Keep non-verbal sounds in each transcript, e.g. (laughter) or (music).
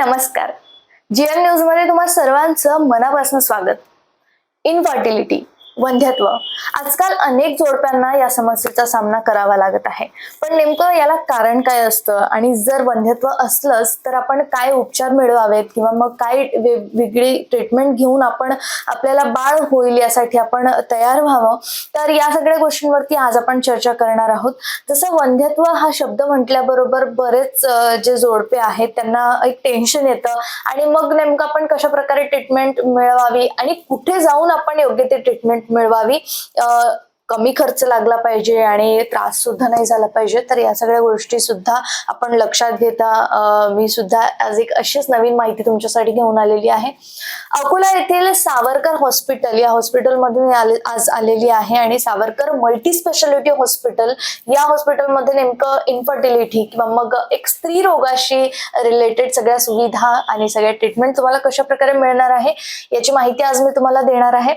नमस्कार. जीएन न्यूजमध्ये तुम्हा सर्वांचं मनापासून स्वागत. इनफर्टिलिटी वंध्यत्व. आजकाल अनेक जोडप्यांना या समस्येचा सामना करावा लागत आहे. पण नेमकं याला कारण काय असतं? आणि जर वंध्यत्व असलंच तर आपण काय उपचार मिळवावेत? किंवा मग काय वेगळी ट्रीटमेंट घेऊन आपण आपल्याला बाळ होईल यासाठी आपण तयार व्हावं? तर या सगळ्या गोष्टींवरती आज आपण चर्चा करणार आहोत. जसं वंध्यत्व हा शब्द म्हटल्याबरोबर बरेच जे जोडपे आहेत त्यांना एक टेन्शन येतं. आणि मग नेमकं आपण कशा प्रकारे ट्रीटमेंट मिळवावी? आणि कुठे जाऊन आपण योग्य ते ट्रीटमेंट मिळवावी. कमी खर्च लागला पाहिजे आणि त्रास सुद्धा नाही झाला पाहिजे तर या सगळ्या गोष्टी सुद्धा आपण लक्षात घेता. मी सुद्धा आज एक अशीच नवीन माहिती तुमच्यासाठी घेऊन आलेली आहे. अकोला येथील सावरकर हॉस्पिटल या हॉस्पिटलमध्ये मी आले आज आलेली आहे आणि सावरकर मल्टी स्पेशालिटी हॉस्पिटल या हॉस्पिटलमध्ये नेमकं इन्फर्टिलिटी किंवा मग एक स्त्री रोगाशी रिलेटेड सगळ्या सुविधा आणि सगळ्या ट्रीटमेंट तुम्हाला कशा प्रकारे मिळणार आहे याची माहिती आज मी तुम्हाला देणार आहे.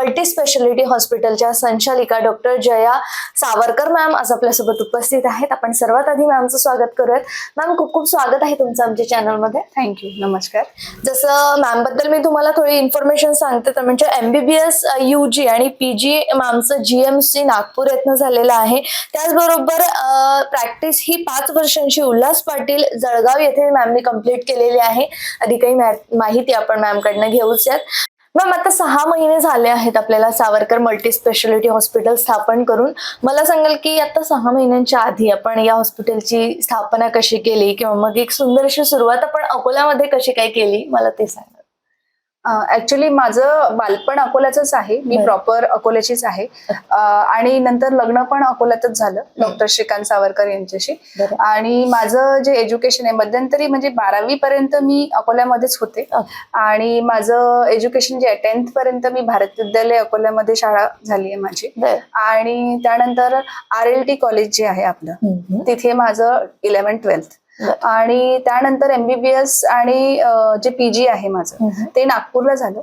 मल्टी स्पेशालिटी हॉस्पिटलच्या संचालिका डॉक्टर जया सावरकर मॅम आज आपल्यासोबत उपस्थित आहेत. आपण सर्वात आधी मॅमचं स्वागत करूयात. मॅम खूप खूप स्वागत आहे तुमचं आमच्या चॅनलमध्ये. थँक्यू नमस्कार. जसं मॅमबद्दल मी तुम्हाला थोडी इन्फॉर्मेशन सांगते तर म्हणजे एमबीबीएस यू जी आणि पी जी मॅमचं जीएमसी नागपूर येथनं झालेलं आहे. त्याचबरोबर प्रॅक्टिस ही पाच वर्षांची उल्हास पाटील जळगाव येथे मॅमने कंप्लीट केलेली आहे. अधिक काही मा- माहिती आपण मॅमकडनं घेऊच यात. मॅम आता सहा महिने झाले आहेत आपल्याला सावरकर मल्टी स्पेशालिटी हॉस्पिटल स्थापन करून. मला सांगाल की आता सहा महिन्यांच्या आधी आपण या हॉस्पिटलची स्थापना कशी केली? किंवा मग एक सुंदर अशी सुरुवात आपण अकोल्यामध्ये कशी काय केली? मला ते सांगा. ऍक्च्युली माझं बालपण अकोल्याचंच आहे मी. प्रॉपर अकोल्याचीच आहे आणि नंतर लग्न पण अकोल्यातच झालं डॉक्टर श्रीकांत सावरकर यांच्याशी. आणि माझं जे एज्युकेशन आहे मध्यंतरी म्हणजे बारावी पर्यंत मी अकोल्यामध्येच होते. आणि माझं एज्युकेशन जे आहे टेन्थ पर्यंत मी भारत विद्यालय अकोल्यामध्ये शाळा झाली आहे माझी. आणि त्यानंतर आर एल टी कॉलेज जे आहे आपलं. तिथे माझं इलेव्हन ट्वेल्थ. आणि त्यानंतर एमबीबीएस आणि जे पीजी आहे माझं. ते नागपूरला झालं.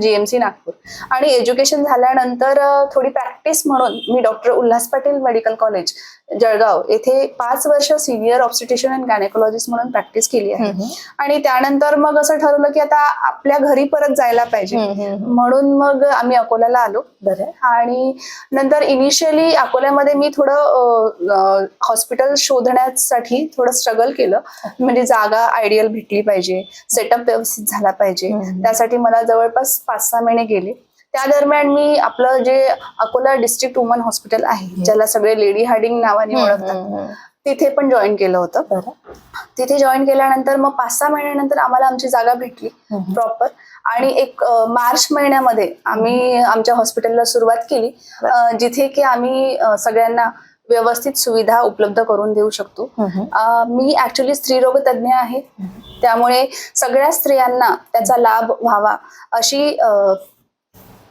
जीएमसी नागपूर. आणि एज्युकेशन झाल्यानंतर थोडी प्रॅक्टिस म्हणून मी doctor Ulhas Patil medical college Jalgaon येथे पाच वर्ष सिनियर ऑब्स्टिट्यूशन अँड गायनेकोलॉजिस्ट म्हणून प्रॅक्टिस केली आहे. आणि त्यानंतर मग असं ठरवलं की आता आपल्या घरी परत जायला पाहिजे. म्हणून मग आम्ही अकोल्याला आलो. बरं. आणि नंतर इनिशियली अकोल्यामध्ये मी थोडं हॉस्पिटल शोधण्यासाठी थोडं स्ट्रगल केलं. म्हणजे जागा आयडियल भेटली पाहिजे. सेटअप व्यवस्थित झाला पाहिजे. त्यासाठी मला जवळपास पाच सहा महिने गेले. त्या दरम्यान मी आपलं जे अकोला डिस्ट्रिक्ट वुमन हॉस्पिटल आहे ज्याला सगळे लेडी हार्डिंग नावाने ओळखतात. तिथे पण जॉईन केलं होतं. तिथे जॉईन केल्यानंतर मग पाच सहा महिन्यानंतर आम्हाला आमची जागा भेटली. प्रॉपर आणि एक मार्च महिन्यामध्ये आम्ही आमच्या हॉस्पिटलला सुरुवात केली. जिथे की आम्ही सगळ्यांना व्यवस्थित सुविधा उपलब्ध करून देऊ शकतो. मी ऍक्च्युली स्त्रीरोग तज्ज्ञ आहे. त्यामुळे सगळ्या स्त्रियांना त्याचा लाभ व्हावा अशी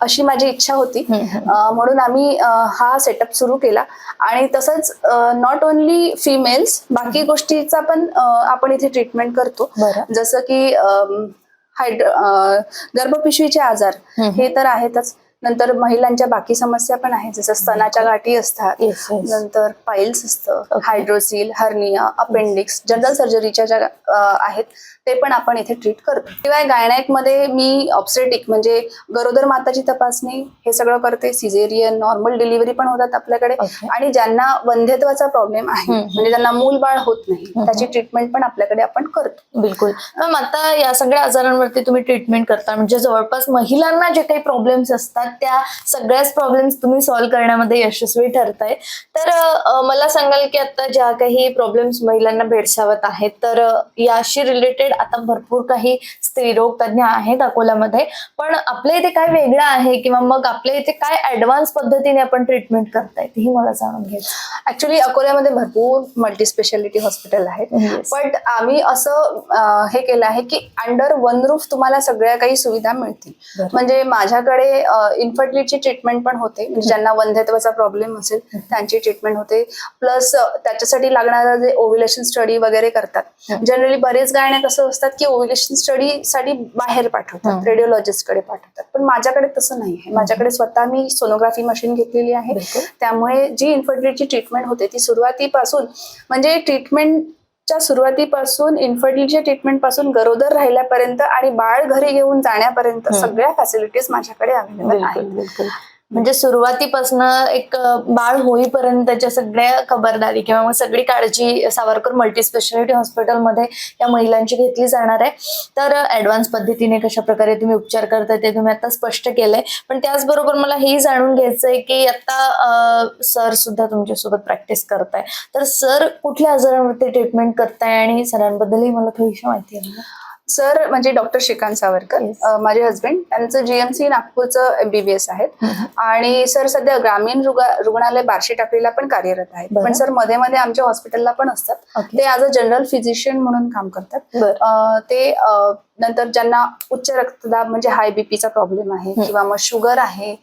अशी माझी इच्छा होती. म्हणून आम्ही हा सेटअप सुरू केला. आणि तसंच नॉट ओन्ली फिमेल्स बाकी गोष्टीचा पण आपण इथे ट्रीटमेंट करतो. जसं की हायड्र गर्भपिशवीचे आजार. हे तर आहेतच. नंतर महिलांच्या बाकी समस्या पण आहेत जसं स्तनाच्या गाठी असतात. नंतर पाईल्स असतं. हायड्रोसिल हर्निया अपेंडिक्स जनरल सर्जरीच्या ज्या आहेत ते पण आपण इथे ट्रीट करतो शिवाय गायनॅकमध्ये मी ऑप्सेटिक म्हणजे गरोदर माताची तपासणी हे सगळं करते सिझेरियन नॉर्मल डिलिव्हरी पण होतात आपल्याकडे. आणि ज्यांना वंध्यत्वाचा प्रॉब्लेम आहे. म्हणजे ज्यांना मूलबाळ होत नाही त्याची ट्रीटमेंट पण आपल्याकडे आपण करतो बिलकुल आता या सगळ्या आजारांवरती तुम्ही ट्रीटमेंट करता म्हणजे जवळपास महिलांना जे काही प्रॉब्लेम्स असतात त्या सगळ्याच प्रॉब्लेम्स तुम्ही सॉल्व्ह करण्यामध्ये यशस्वी ठरताय. तर मला सांगाल की आता ज्या काही प्रॉब्लेम्स महिलांना भेडसावत आहेत तर याशी रिलेटेड आता भरपूर काही स्त्रीरोग तज्ज्ञ आहेत अकोल्यामध्ये. पण आपल्या इथे काय वेगळं आहे किंवा मग आपल्या इथे काय ऍडव्हान्स पद्धतीने आपण ट्रीटमेंट करतायत हे मला जाणून घ्यायचं ऍक्च्युली अकोल्यामध्ये भरपूर मल्टी स्पेशालिटी हॉस्पिटल आहेत. पण आम्ही असं हे केलं आहे की अंडर वन रूफ तुम्हाला सगळ्या काही सुविधा मिळतील. म्हणजे माझ्याकडे इन्फर्टिलिटीची ट्रीटमेंट पण होते. म्हणजे ज्यांना वंध्यत्वाचा प्रॉब्लेम असेल त्यांची ट्रीटमेंट होते. प्लस त्याच्यासाठी लागणारं जे ओव्हिलेशन स्टडी वगैरे करतात. जनरली बरेच गायने कसं असतात की ओव्हिलेशन स्टडी साठी बाहेर पाठवतात. हं. रेडिओलॉजिस्टकडे पाठवतात. पण माझ्याकडे तसं नाही आहे. माझ्याकडे स्वतः मी सोनोग्राफी मशीन घेतलेली आहे. त्यामुळे जी इन्फर्टिलिटी ट्रीटमेंट होते ती सुरुवातीपासून म्हणजे ट्रीटमेंटच्या सुरुवातीपासून इन्फर्टिलिटीच्या ट्रीटमेंटपासून गरोदर राहिल्यापर्यंत आणि बाळ घरी घेऊन जाण्यापर्यंत. सगळ्या फॅसिलिटीज माझ्याकडे अवेलेबल आहेत म्हणजे सुरुवातीपासून एक बाळ होईपर्यंत त्याच्या सगळ्या खबरदारी किंवा मग सगळी काळजी सावरकर मल्टी स्पेशालिटी हॉस्पिटलमध्ये या महिलांची घेतली जाणार आहे. तर ऍडव्हान्स पद्धतीने कशा प्रकारे तुम्ही उपचार करताय ते तुम्ही आता स्पष्ट केलंय. पण त्याचबरोबर मला हेही जाणून घ्यायचंय की आता सर सुद्धा तुमच्यासोबत प्रॅक्टिस करताय. तर सर कुठल्या आजारांवरती ट्रीटमेंट करताय आणि सरांबद्दलही मला थोडीशी माहिती आहे. सर म्हणजे डॉक्टर श्रीकांत सावरकर Yes. माझे हस्बंड त्यांचं जीएमसी नागपूरचं एमबीबीएस आहेत. (laughs) आणि सर सध्या ग्रामीण रुगा- रुग्णालय बार्शी टाकळीला पण कार्यरत आहेत. पण सरमध्ये मध्ये आमच्या हॉस्पिटलला पण असतात. Okay. ते ॲज अ जनरल फिजिशियन म्हणून काम करतात. ते नंतर ज्यांना उच्च रक्तदाब म्हणजे हाय बीपीचा प्रॉब्लेम आहे. किंवा मग शुगर आहे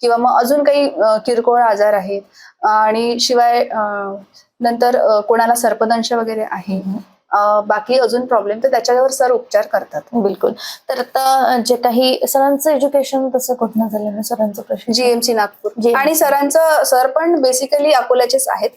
किंवा मग अजून काही किरकोळ आजार आहेत. आणि शिवाय नंतर कोणाला सर्पदंश वगैरे आहे. बाकी अजून प्रॉब्लेम तर त्याच्यावर सर उपचार करतात. बिलकुल. तर आता जे काही सरांचं एज्युकेशन तसं कुठनं झालं ना सरांचं प्रश्न? जीएमसी नागपूर. आणि सरांचं सर पण बेसिकली अकोल्याचेच आहेत.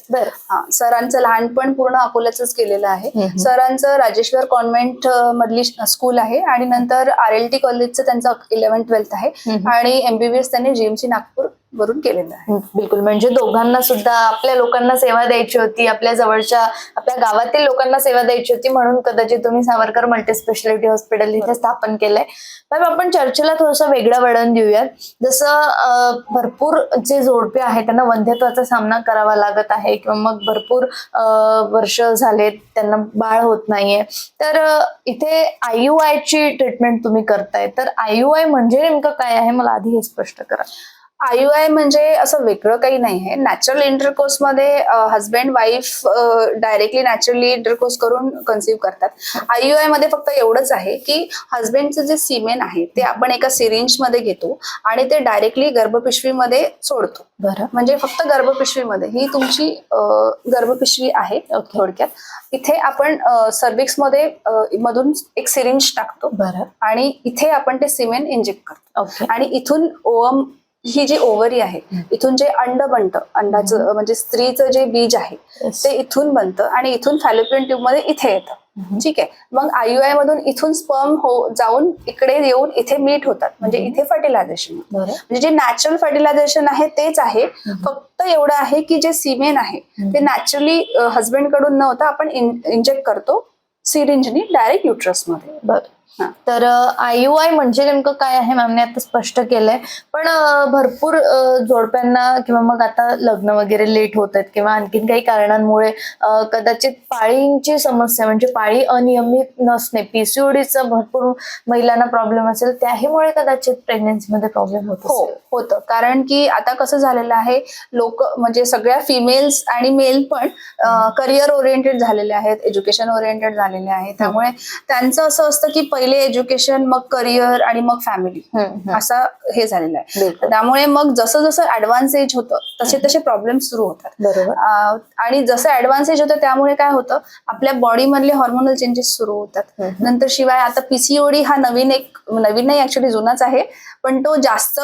हा सरांचं लहानपण पूर्ण अकोल्याच केलेलं आहे. सरांचं राजेश्वर कॉन्व्हेंट मधली स्कूल आहे आणि नंतर आर एल टी कॉलेजचं त्यांचं इलेव्हन ट्वेल्थ आहे. आणि एमबीबीएस त्यांनी जीएमसी नागपूर वरून केलेलं आहे. बिलकुल. म्हणजे दोघांना सुद्धा आपल्या लोकांना सेवा द्यायची होती आपल्या जवळच्या आपल्या गावातील लोकांना सेवा द्यायची होती म्हणून कदाचित तुम्ही सावरकर मल्टी स्पेशालिटी हॉस्पिटल इथे स्थापन केलंय. मॅम आपण चर्चेला थोडंसं वेगळं वळण देऊयात. जसं भरपूर जे जोडपे आहेत त्यांना वंध्यत्वाचा सामना करावा लागत आहे किंवा मग भरपूर वर्ष झालेत त्यांना बाळ होत नाहीये. तर इथे आय ची ट्रीटमेंट तुम्ही करताय. तर आय म्हणजे नेमकं काय आहे? मला आधी हे स्पष्ट करा. आय म्हणजे असं वेगळं काही नाही आहे natural इंटरकोर्समध्ये husband wife directly naturally intercourse करून कन्सिव्ह करतात. आयमध्ये फक्त एवढंच आहे की हस्बंडचं जे सिमेन आहे ते आपण एका सिरिंजमध्ये घेतो आणि ते डायरेक्टली गर्भपिशवीमध्ये सोडतो. बरं. म्हणजे फक्त गर्भपिशवीमध्ये. ही तुमची गर्भपिशवी आहे. थोडक्यात. इथे आपण सर्विक्समध्ये मधून एक सिरिंज टाकतो बरं. आणि इथे आपण ते सिमेंट इंजेक्ट करतो. ओके. आणि इथून ओम ही जी ओव्हरी आहे इथून जे अंड बनतं अंडाचं म्हणजे स्त्रीचं जे बीज आहे. ते इथून बनतं आणि इथून फॅलोपियन ट्यूबमध्ये इथे येतं. ठीक आहे? मग आयुआय मधून इथून स्पर्म हो जाऊन इकडे येऊन इथे मीट होतात. म्हणजे इथे फर्टिलायझेशन म्हणजे जे नॅचरल फर्टिलायझेशन आहे तेच आहे. फक्त एवढं आहे की जे सिमेन आहे ते नॅचरली हस्बंडकडून न होता आपण इंजेक्ट करतो. सिरिंजनी डायरेक्ट युट्रसमध्ये बर. तर आय यू आय म्हणजे नेमकं काय आहे मॅमने आता स्पष्ट केलंय. पण भरपूर जोडप्यांना किंवा मग आता लग्न वगैरे लेट होत आहेत किंवा आणखीन काही कारणांमुळे कदाचित पाळींची समस्या म्हणजे पाळी अनियमित नसणे पीसीओडीचा भरपूर महिलांना प्रॉब्लेम असेल त्याहीमुळे कदाचित प्रेग्नन्सी मध्ये प्रॉब्लेम होत हो. असेल. होतं. कारण की आता कसं झालेलं आहे लोक म्हणजे सगळ्या फिमेल्स आणि मेल पण करिअर ओरिएंटेड झालेले आहेत एज्युकेशन ओरिएंटेड झालेले आहेत. त्यामुळे त्यांचं असं असतं की पहिले एज्युकेशन मग करिअर आणि मग फॅमिली. असं हे झालेलं आहे. त्यामुळे मग जसं जसं ऍडव्हान्स एज होतं तसे तसे प्रॉब्लेम सुरू होतात. बरोबर. आणि जसं ऍडव्हान्स एज होतं त्यामुळे काय होतं आपल्या बॉडी मधले हॉर्मोनल चेंजेस सुरू होतात. नंतर शिवाय आता पीसीओडी हा नवीन एक नवीन नाही ऍक्च्युली जुनाच आहे पण तो जास्त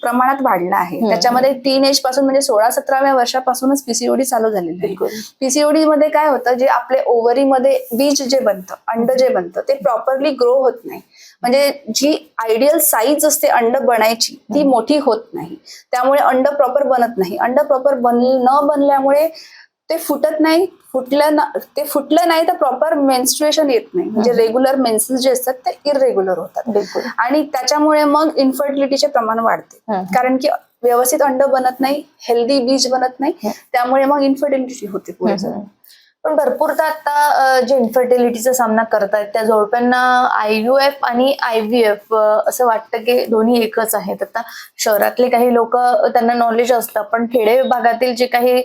प्रमाणात वाढला आहे. त्याच्यामध्ये टीन एजपासून म्हणजे सोळा सतराव्या वर्षापासूनच पीसीओडी चालू झालेली आहे. बिलकुल. पीसीओडी मध्ये काय होतं जे आपले ओव्हरीमध्ये बीज जे बनतं अंड जे बनतं ते प्रॉपरली ग्रो होत नाही. म्हणजे जी आयडियल साईज असते अंड बनायची ती मोठी होत नाही. त्यामुळे अंड प्रॉपर बनत नाही. अंड प्रॉपर बन न बनल्यामुळे ते फुटत नाही. फुटलं ना ते फुटलं नाही तर प्रॉपर मेन्स्ट्रुएशन येत नाही. म्हणजे रेग्युलर मेन्सेस जे असतात ते इरेग्युलर होतात. आणि त्याच्यामुळे मग इन्फर्टिलिटीचे प्रमाण वाढते. कारण की व्यवस्थित अंड बनत नाही हेल्दी बीज बनत नाही. त्यामुळे मग इन्फर्टिलिटी होते पुढे. पण भरपूरदा आता जे इन्फर्टिलिटीचा सामना करतायत त्या जोडप्यांना आय यू एफ आणि आय व्ही एफ असं वाटतं की दोन्ही एकच आहेत. आता शहरातले काही लोक त्यांना नॉलेज असतं पण खेडे भागातील जे काही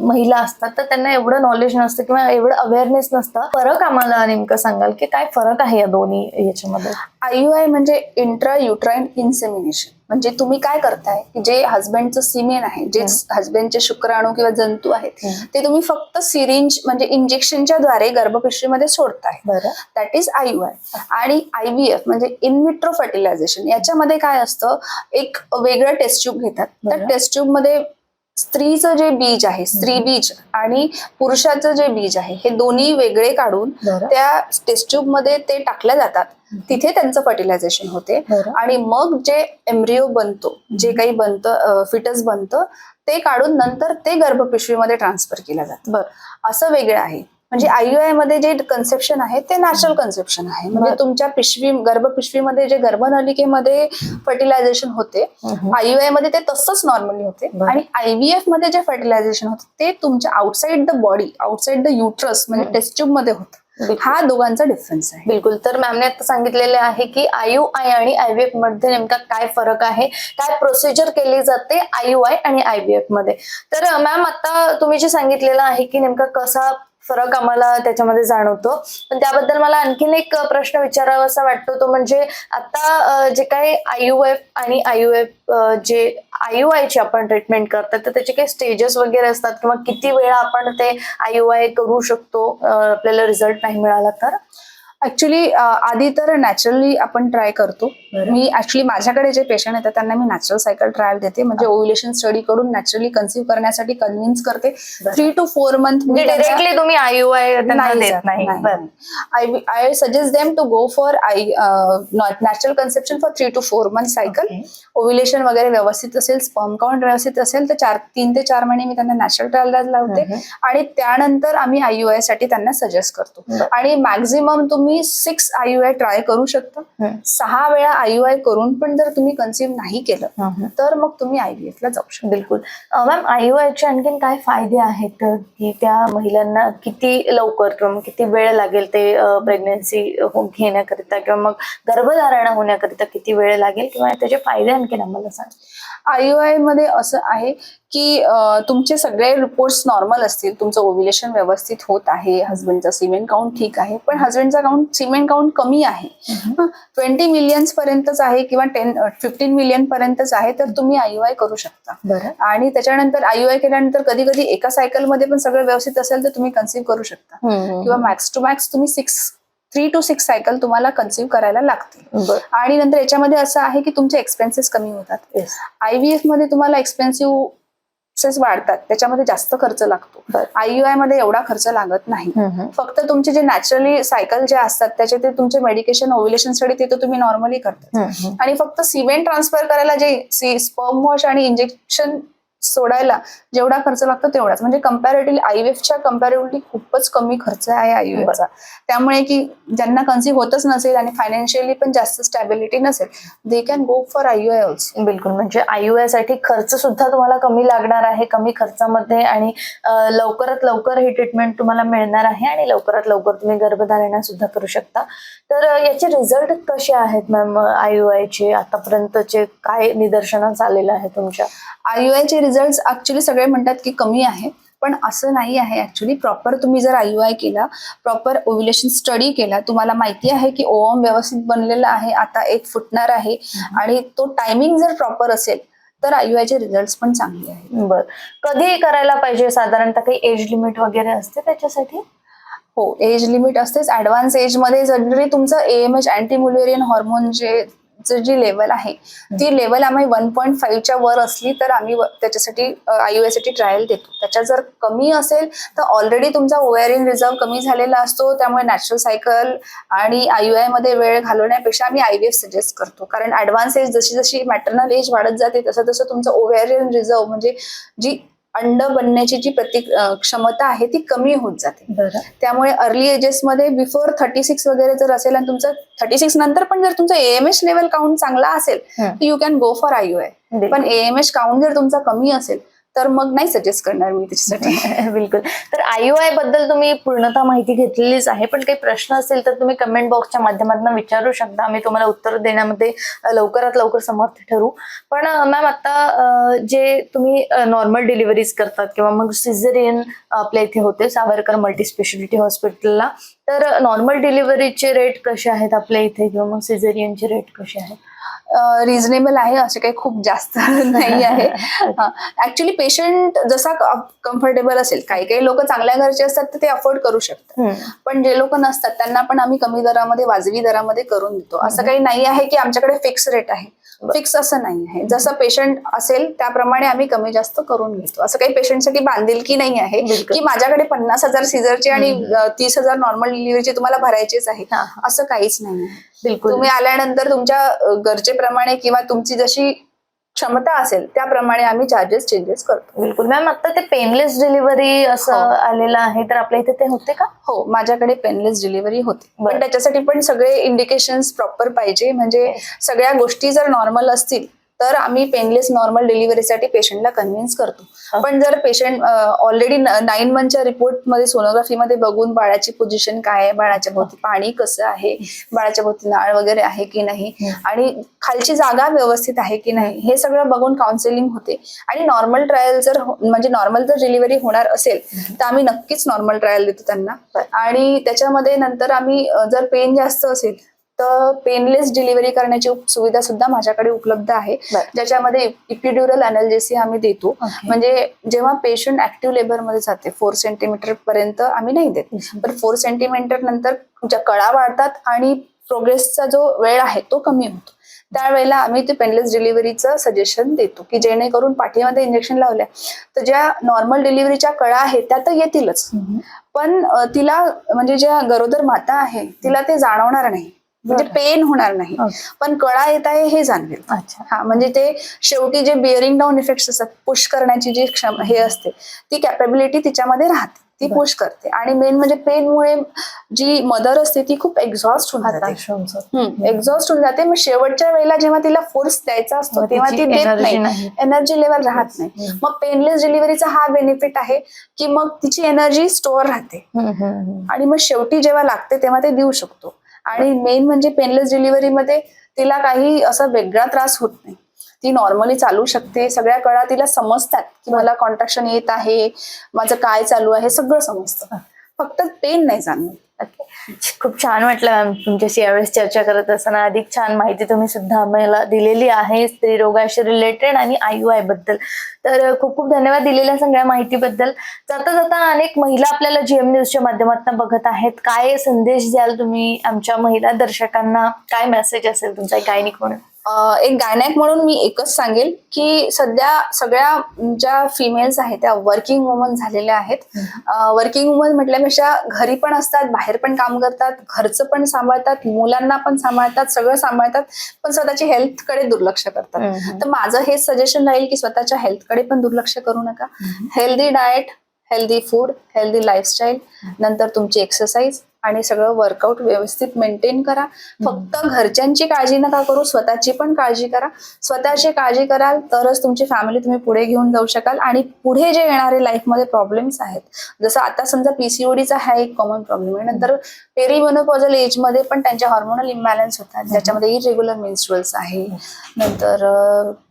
महिला असतात तर त्यांना एवढं नॉलेज नसतं किंवा एवढं अवेअरनेस नसतं. फरक आम्हाला नेमकं सांगाल की काय फरक आहे या दोन्ही याच्यामध्ये? आय म्हणजे इंट्रा युट्राईन इन्सेमिनेशन म्हणजे तुम्ही काय करताय? की जे हस्बंडचं सिमेन आहे जे हस्बंडचे शुक्राणू किंवा जंतू आहेत. ते तुम्ही फक्त सिरिंज म्हणजे इंजेक्शनच्या द्वारे गर्भपिशवीमध्ये सोडताय. दॅट इज आय आणि आय व्ही एफ म्हणजे इनविट्रो फर्टिलायझेशन याच्यामध्ये काय असतं? एक वेगळं टेस्ट ट्यूब घेतात. त्या. टेस्ट ट्यूबमध्ये स्त्रीचं जे बीज आहे स्त्री बीज आणि पुरुषाचं जे बीज आहे हे दोन्ही वेगळे काढून त्या टेस्ट ट्यूबमध्ये ते टाकल्या जातात. तिथे त्यांचं फर्टिलायझेशन होते. आणि मग जे एम्ब्रिओ बनतो जे काही बनतं फिटस बनतं ते काढून नंतर ते गर्भपिशवीमध्ये ट्रान्सफर केलं जातं. बरं. असं वेगळं आहे. म्हणजे आयमध्ये जे कन्सेप्शन आहे ते नॅचरल कन्सेप्शन आहे म्हणजे. तुमच्या पिशवी गर्भपिशवीमध्ये जे गर्भनलिकेमध्ये फर्टिलायझेशन होते हम्म. आयमध्ये ते तसंच नॉर्मली होते. आणि आयव्हीएफमध्ये जे फर्टिलायझेशन होतं ते तुमच्या outside the body outside the uterus म्हणजे टेस्ट ट्यूबमध्ये होतं. हा दोघांचा डिफरन्स आहे बिलकुल तर मॅमने आता सांगितलेले आहे की आयु आय आणि आयव्हीएफमध्ये नेमका काय फरक आहे काय प्रोसिजर केली जाते आयु आय आणि आयव्हीएफमध्ये तर मॅम आता तुम्ही जे सांगितलेलं आहे की नेमका कसा फरक आम्हाला त्याच्यामध्ये जाणवतो. पण त्याबद्दल मला आणखीन एक प्रश्न विचारावा असा वाटतो तो म्हणजे आता जे काही आयु एफ आणि आयु एफ जे आयु ची आपण ट्रीटमेंट करतात तर त्याचे काही स्टेजेस वगैरे असतात किंवा किती वेळा आपण ते आयु आय करू शकतो आपल्याला रिझल्ट नाही मिळाला तर? ऍक्च्युली आधी तर नॅचरली आपण ट्राय करतो. मी ऍक्च्युली माझ्याकडे जे पेशंट येतात त्यांना मी नॅचरल सायकल ट्रायल देते म्हणजे ओव्युलेशन स्टडी करून नॅचरली कन्सिव्ह करण्यासाठी कन्व्हिन्स करते. Three two four month directly तुम्ही आयु आय देत नाही. I suggest them to go for I natural conception for three two four month cycle. Ovulation वगैरे व्यवस्थित असेल स्पर्म काउंट व्यवस्थित असेल तर चार तीन ते चार महिने मी त्यांना नॅचरल ट्रायल लावते. आणि त्यानंतर आम्ही आयसाठी त्यांना सजेस्ट करतो. आणि मॅक्झिमम तुम्ही सिक्स आय ट्राय करू शकता. सहा वेळा आय करून पण जर तुम्ही कन्सिव्ह नाही केलं तर मग तुम्ही आयव्हीएफ ला जाऊ शकता. बिलकुल. मॅम आयुआयचे आणखीन काय फायदे आहेत? की त्या महिलांना किती लवकर किंवा किती वेळ लागेल ते प्रेग्नन्सी घेण्याकरिता किंवा मग गर्भधारणा होण्याकरिता किती वेळ लागेल? किंवा त्याचे फायदे आणखीन आम्हाला सांग. आयमध्ये असं आहे की तुमचे सगळे रिपोर्ट्स नॉर्मल असतील तुमचं ओव्युलेशन व्यवस्थित होत आहे हस्बंडचा सिमेंट काउंट ठीक आहे पण हस्बंडचा काउंट सिमेंट काउंट कमी आहे. ट्वेंटी मिलियन्स पर्यंतच आहे किंवा टेन फिफ्टीन मिलियन पर्यंतच आहे तर तुम्ही आय करू शकता. बरं. आणि त्याच्यानंतर आय केल्यानंतर कधी कधी एका सायकलमध्ये पण सगळं व्यवस्थित असेल तर तुम्ही कन्सिव्ह करू शकता. किंवा मॅक्स टू मॅक्स तुम्ही six three two six cycle तुम्हाला कन्सिव्ह करायला लागतील. आणि नंतर याच्यामध्ये असं आहे की तुमचे एक्सपेन्सेस कमी होतात. आयव्हीएफमध्ये तुम्हाला एक्सपेन्सिव्ह वाढतात त्याच्यामध्ये जास्त खर्च लागतो बरं. आययुआयमध्ये एवढा खर्च लागत नाही. फक्त तुमचे जे नॅचरली सायकल जे असतात त्याचे ते तुमचे मेडिकेशन ओव्युलेशन स्टडी ते तुम्ही नॉर्मली करता. आणि फक्त सिमेंट ट्रान्सफर करायला जे स्पर्म वॉश आणि इंजेक्शन सोडायला जेवढा खर्च लागतो तेवढाच. म्हणजे कम्पॅरेटिव्हली आयव्हीएफच्या कम्पॅरेटिव्हली खूपच कमी खर्च आहे आयव्हीएफचा त्यामुळे की ज्यांना कन्सिव्ह होतच नसेल आणि फायनान्शियली पण जास्त स्टॅबिलिटी नसेल they can go for IUI also बिलकुल. म्हणजे आयुआयसाठी खर्च सुद्धा तुम्हाला कमी लागणार आहे कमी खर्चामध्ये आणि लवकरात लवकर ही ट्रीटमेंट तुम्हाला मिळणार आहे आणि लवकरात लवकर तुम्ही गर्भधारणा सुद्धा करू शकता. तर याचे रिझल्ट कसे आहेत मॅम आयुआयचे आतापर्यंतचे काय निदर्शनास आलेलं आहे तुमच्या? आययुआयचे रिझल्ट ऍक्च्युली सगळे म्हणतात की कमी आहे. पण असं नाही आहे ऍक्च्युली प्रॉपर तुम्ही जर आययुआय केला प्रॉपर ओव्युलेशन स्टडी केला तुम्हाला माहिती आहे की ओवम व्यवस्थित बनलेला आहे आता एक फुटणार आहे आणि तो टायमिंग जर प्रॉपर असेल तर आययुआयचे रिझल्ट पण चांगले आहेत. बर. कधी करायला पाहिजे साधारणतः काही एज लिमिट वगैरे असते त्याच्यासाठी? हो एज लिमिट असतेच. ऍडव्हान्स एजमध्ये जरी तुमचं एएमएच अँटी मुलेरियन हॉर्मोन जे जी लेवल आहे ती लेवल आम्ही वन पॉईंट फाईव्हच्या वर असली तर आम्ही त्याच्यासाठी आयसाठी ट्रायल देतो. त्याच्या जर कमी असेल तर ऑलरेडी तुमचा ओव्हॅरियन रिझर्व कमी झालेला असतो. त्यामुळे नॅचरल सायकल आणि आयमध्ये वेळ घालवण्यापेक्षा आम्ही आयव्हीएफ सजेस्ट करतो. कारण ऍडव्हान्स एज जशी जशी मॅटर्नल एज वाढत जाते तसं तसं तुमचं ओव्हॅरियन रिझर्व म्हणजे जी अंड बनण्याची जी प्रति क्षमता आहे ती कमी होत जाते. त्यामुळे अर्ली एजेसमध्ये बिफोर थर्टी सिक्स वगैरे जर असेल आणि तुमचं थर्टी सिक्स नंतर पण जर तुमचं एएमएच लेवल काउंट चांगला असेल. तर you can go for I पण एएमएच काउंट जर तुमचा कमी असेल तर मग नाही सजेस्ट करणार मी त्याच्यासाठी. (laughs) बिलकुल. तर आयबद्दल तुम्ही पूर्णतः माहिती घेतलेलीच आहे पण काही प्रश्न असेल तर तुम्ही कमेंट बॉक्सच्या माध्यमातून विचारू शकता. आम्ही तुम्हाला उत्तर देण्यामध्ये लवकरात लवकर समर्थ ठरू. पण मॅम आता जे तुम्ही नॉर्मल डिलिव्हरीज करतात किंवा मग सिझेरियन आपल्या इथे होते सावरकर मल्टी स्पेशालिटी हॉस्पिटलला तर नॉर्मल डिलिव्हरीचे रेट कसे आहेत आपल्या इथे? किंवा मग सिझेरियनचे रेट कसे आहेत? रिझनेबल आहे असे काही खूप जास्त (laughs) नाही आहे. (laughs) ऍक्च्युली पेशंट जसा कम्फर्टेबल असेल काही काही लोक चांगल्या घरचे असतात तर ते अफोर्ड करू शकतात. पण जे लोक नसतात त्यांना पण आम्ही कमी दरामध्ये वाजवी दरामध्ये करून देतो. असं काही नाही आहे की आमच्याकडे फिक्स रेट आहे. फिक्स असं नाही आहे. जसं पेशंट असेल त्याप्रमाणे आम्ही कमी जास्त करून घेतो. असं काही पेशंटसाठी बांधिलकी नाही आहे. की माझ्याकडे पन्नास हजार सीझरचे आणि तीस हजार नॉर्मल डिलिव्हरीचे तुम्हाला भरायचेच आहे. असं काहीच नाही बिलकुल. तुम्ही आल्यानंतर तुमच्या गरजेप्रमाणे किंवा तुमची जशी क्षमता असेल त्याप्रमाणे आम्ही चार्जेस चेंजेस करतो. बिलकुल मॅम आता ते पेनलेस डिलिव्हरी असं हो. आलेलं आहे तर आपल्या इथे ते होते का? हो. माझ्याकडे पेनलेस डिलिव्हरी होते. पण त्याच्यासाठी पण सगळे इंडिकेशन्स प्रॉपर पाहिजे. म्हणजे सगळ्या गोष्टी जर नॉर्मल असतील तर आम्ही पेनलेस नॉर्मल डिलिव्हरीसाठी पेशंटला कन्व्हिन्स करतो. पण जर पेशंट ऑलरेडी नाईन मंथच्या रिपोर्टमध्ये सोनोग्राफीमध्ये बघून बाळाची पोझिशन काय आहे बाळाच्या भोवती पाणी कसं आहे बाळाच्या भोवती नाळ वगैरे आहे की नाही. आणि खालची जागा व्यवस्थित आहे की नाही हे सगळं बघून काउन्सिलिंग होते. आणि नॉर्मल ट्रायल जर हो- म्हणजे नॉर्मल जर डिलिव्हरी होणार असेल तर आम्ही नक्कीच नॉर्मल ट्रायल देतो त्यांना. आणि त्याच्यामध्ये नंतर आम्ही जर पेन जास्त असेल तर पेनलेस डिलिव्हरी करण्याची सुविधा सुद्धा माझ्याकडे उपलब्ध आहे. ज्याच्यामध्ये इपिड्युरल अनल्जेसी आम्ही देतो. म्हणजे जेव्हा पेशंट ऍक्टिव्ह लेबरमध्ये जाते फोर सेंटीमीटर पर्यंत आम्ही नाही देत. पण फोर सेंटीमीटर नंतर ज्या कळा वाढतात आणि प्रोग्रेसचा जो वेळ आहे तो कमी होतो. त्यावेळेला आम्ही ते पेनलेस डिलिव्हरीचं सजेशन देतो की जेणेकरून पाठीमध्ये इंजेक्शन लावल्या तर ज्या नॉर्मल डिलिव्हरीच्या कळा आहेत त्या तर येतीलच. पण तिला म्हणजे ज्या गरोदर माता आहे तिला ते जाणवणार नाही. म्हणजे. पेन होणार नाही Okay. पण कळा येत आहे हे जाणवेल अच्छा हा म्हणजे ते शेवटी जे बिअरिंग डाऊन इफेक्ट असतात पुश करण्याची जी क्षम हे असते ती कॅपेबिलिटी तिच्यामध्ये राहते ती. पुश करते आणि मेन म्हणजे पेनमुळे जी मदर असते ती खूप एक्झॉस्ट होऊन जाते. एक्झॉस्ट होऊन जाते मग शेवटच्या वेळेला जेव्हा तिला फोर्स द्यायचा असतो तेव्हा ती देत नाही. एनर्जी लेवल राहत नाही. मग पेनलेस डिलिव्हरीचा हा बेनिफिट आहे की मग तिची एनर्जी स्टोअर राहते. आणि मग शेवटी जेव्हा लागते तेव्हा ते देऊ शकतो आणि मेन म्हणजे पेनलेस डिलिव्हरीमध्ये तिला काही असा वेगळा त्रास होत नाही. ती नॉर्मली चालू शकते. सगळ्या कळा तिला समजतात की मला कॉन्ट्रॅक्शन येत आहे माझं काय चालू आहे सगळं समजतं. फक्त पेन नाही जाणवत. खूप छान वाटलं मॅम तुमच्याशी यावेळेस चर्चा करत असताना. अधिक छान माहिती तुम्ही सुद्धा आम्हाला दिलेली आहे स्त्री रोगाशी रिलेटेड आणि आयु बद्दल. तर खूप खूप धन्यवाद दिलेल्या सगळ्या माहितीबद्दल. जाता जाता अनेक महिला आपल्याला जीएम न्यूजच्या माध्यमातून बघत आहेत. काय संदेश द्याल तुम्ही आमच्या महिला दर्शकांना? काय मेसेज असेल तुमचा? काय गायनिक म्हणून एक गायनायक म्हणून मी एकच सांगेल की सध्या सगळ्या ज्या फिमेल्स आहेत त्या वर्किंग वुमन झालेल्या आहेत. वर्किंग वुमन म्हटल्यापेक्षा घरी पण असतात बाहेर पण काम करतात घरचं पण सांभाळतात मुलांना पण सांभाळतात सगळं सांभाळतात पण स्वतःची हेल्थकडे दुर्लक्ष करतात. तर माझं हेच सजेशन राहील की स्वतःच्या हेल्थकडे पण दुर्लक्ष करू नका. Healthy diet healthy food healthy lifestyle नंतर तुमची एक्सरसाइज आणि सगळं वर्कआउट व्यवस्थित मेंटेन करा. फक्त घरच्यांची काळजी नका करू स्वतःची पण काळजी करा. स्वतःची काळजी कराल तरच तुमची फॅमिली तुम्ही पुढे घेऊन जाऊ शकाल आणि पुढे जे येणारे लाईफमध्ये प्रॉब्लेम्स आहेत जसं आता समजा पीसीओडीचा हा एक कॉमन प्रॉब्लेम आहे. नंतर पेरीमोनोपॉझल एजमध्ये पण त्यांच्या हॉर्मोनल इम्बॅलन्स होतात ज्याच्यामध्ये इरेग्युलर मेन्स्ट्रुअल्स आहे. नंतर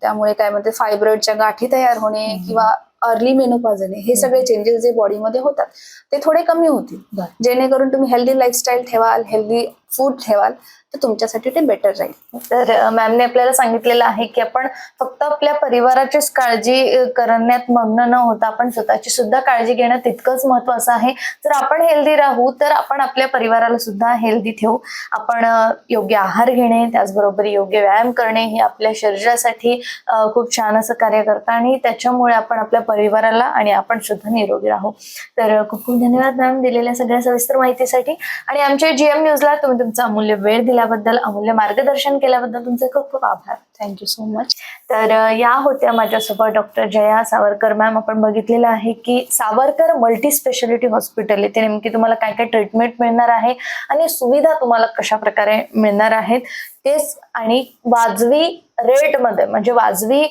त्यामुळे काय म्हणते फायब्रॉइडच्या गाठी तयार होणे किंवा अर्ली मेनोपॉज येणे हे सगळे चेंजेस जे बॉडीमध्ये होतात ते थोडे कमी होतील. जेणेकरून तुम्ही हेल्दी लाईफस्टाईल ठेवाल हेल्दी फूड ठेवाल तर तुमच्यासाठी ते बेटर राहील. तर मॅमने आपल्याला सांगितलेलं आहे की आपण फक्त आपल्या परिवाराचीच काळजी करण्यात मग्न न होता आपण स्वतःची सुद्धा काळजी घेणं तितकंच महत्वाचं आहे. जर आपण हेल्दी राहू तर आपण आपल्या परिवाराला सुद्धा हेल्दी ठेवू. आपण योग्य आहार घेणे त्याचबरोबर योग्य व्यायाम करणे हे आपल्या शरीरासाठी खूप छान असं कार्य करतं आणि त्याच्यामुळे आपण आपल्या परिवाराला आणि आपण सुद्धा निरोगी राहू. तर खूप खूप धन्यवाद मॅम दिलेल्या सगळ्या सविस्तर माहितीसाठी. आणि आमच्या जीएम न्यूजला तुम्ही तुमचा अमूल्य वेळ दिल्याबद्दल अमूल्य मार्गदर्शन केल्याबद्दल तुमचे खूप खूप आभार. थँक्यू सो मच तर या होत्या माझ्यासोबत डॉक्टर जया सावरकर मॅम आपण बघितलेलं आहे की सावरकर मल्टी स्पेशालिटी हॉस्पिटल इथे नेमकी तुम्हाला काय काय ट्रीटमेंट मिळणार आहे आणि सुविधा तुम्हाला कशा प्रकारे मिळणार आहेत? तेच आणि वाजवी रेटमध्ये म्हणजे वाजवी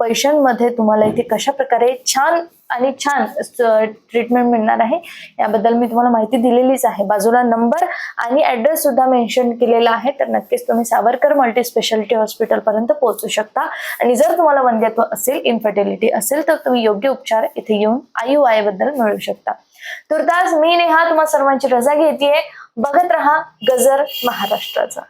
पैशांमध्ये तुम्हाला इथे कशा प्रकारे छान आणि छान ट्रीटमेंट मिळणार आहे याबद्दल मी तुम्हाला माहिती दिलेलीच आहे. बाजूला नंबर आणि ऍड्रेस सुद्धा मेन्शन केलेला आहे तर नक्कीच तुम्ही सावरकर मल्टी स्पेशालिटी हॉस्पिटल पर्यंत पोहोचू शकता. आणि जर तुम्हाला वंध्यत्व असेल इन्फर्टिलिटी असेल तर तुम्ही योग्य उपचार इथे येऊन आयु बद्दल मिळू शकता. तुर्तास मी नेहा तुम्हा सर्वांची रजा घेते बघत रहा गजर महाराष्ट्राचा.